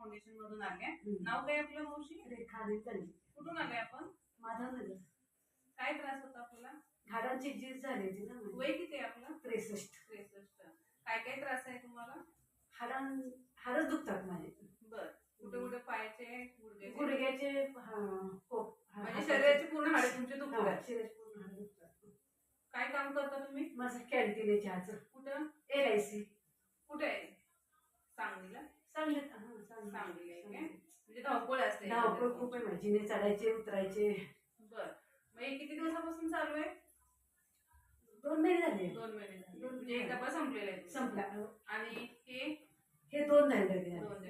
Foundation मधून आले हम्म. नाव काय आपलं मावशी? रेखा रेखन कुठून आले आपण? माधवनगर काय त्रास होता आपल्याला? हाडांची झीज झाली होती ना वय किती आहे आपलं? त्रेसष्ट. त्रेसष्ट. काय काय त्रास आहे तुम्हाला? हाडां हाडच दुखतात माझे. बर. कुठे कुठे पायाचे गुडघ्याचे? गुडघ्याचे हा, हो, हा, म्हणजे शरीराची पूर्ण हाडे तुमचे दुखतात. शरीराचे पूर्ण हाडं दुखतात. काय काम करता तुम्ही? माझं कॅन्टीन आहे चहाचं. कुठं? एल आय सी कुठे आहे? हा, चांगले. आहे काय? म्हणजे धावपळ असते धावपळ खूप आहे माझी जिने चढायचे उतरायचे. बर. मग हे किती दिवसापासून चालू आहे? दोन महिने झाले. दोन महिने झाले. दोन म्हणजे एक. डबा संपलेला आहे. संपला. आणि हे? हे दोन झाले.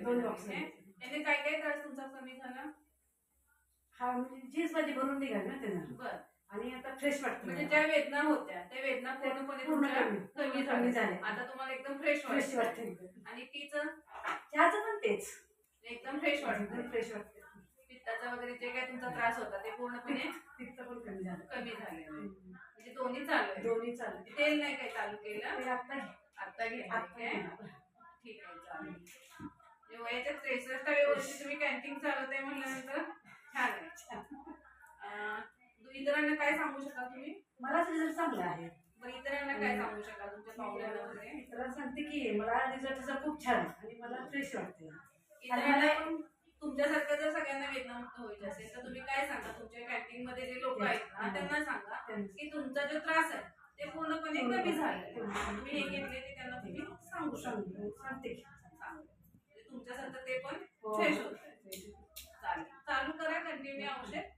दोन बॉक्स झाले. याने काय काय त्रास तुमचा कमी झाला? हा म्हणजे जीन्स माझी भरून निघाली ना त्यानं. बर. आणि आता फ्रेश वाटतं म्हणजे मला. ज्या वेदना होत्या त्या वेदना पूर्णपणे पूर्ण तुमच्या कमी. कमी कमी झाल्या. आता तुम्हाला एकदम फ्रेश फ्रेश वाटतं. आणि टीच चहाचं पण तेच एकदम फ्रेश वाटतं एकदम फ्रेश वाटते पित्ताचा वगैरे जे काय तुमचा त्रास होता ते पूर्णपणे पित्त पण कमी झालं कमी आहे हम्म. म्हणजे दोन्ही चालू आहे दोन्ही चालते तेल नाही काय चालू केलं ते आता घे. आता घेतलं आता काय घे. ठीक आहे चालेल म्हणजे वयाच्या त्रेसष्टाव्या वर्षी तुम्ही कॅन्टीन चालवताय म्हटल्यानंतर आहे इतरांना काय सांगू शकाल तुम्ही? मला रिझल्ट चांगला आहे बरं इतरांना काय सांगू शकाल तुमच्या पाहुण्यांना वगैरे? मित्राला सांगते की मला रिझल्ट खूप छान आणि मला फ्रेश वाटते इतरांना पण तुमच्यासारखं जर सगळ्यांना वेदनामुक्त व्हायचे असेल तर तुम्ही काय सांगा? तुमच्या कॅन्टीन मध्ये जे लोक आहेत ना त्यांना सांगा की तुमचा जो त्रास आहे ते पूर्णपणे कमी झालाय तुम्ही हे घेतले ते त्यांना तुम्ही सांगू शकता. सांगते. म्हणजे तुमच्यासारखं ते पण हो. फ्रेश होत चालेल. चालू करा कंटिन्यू औषध.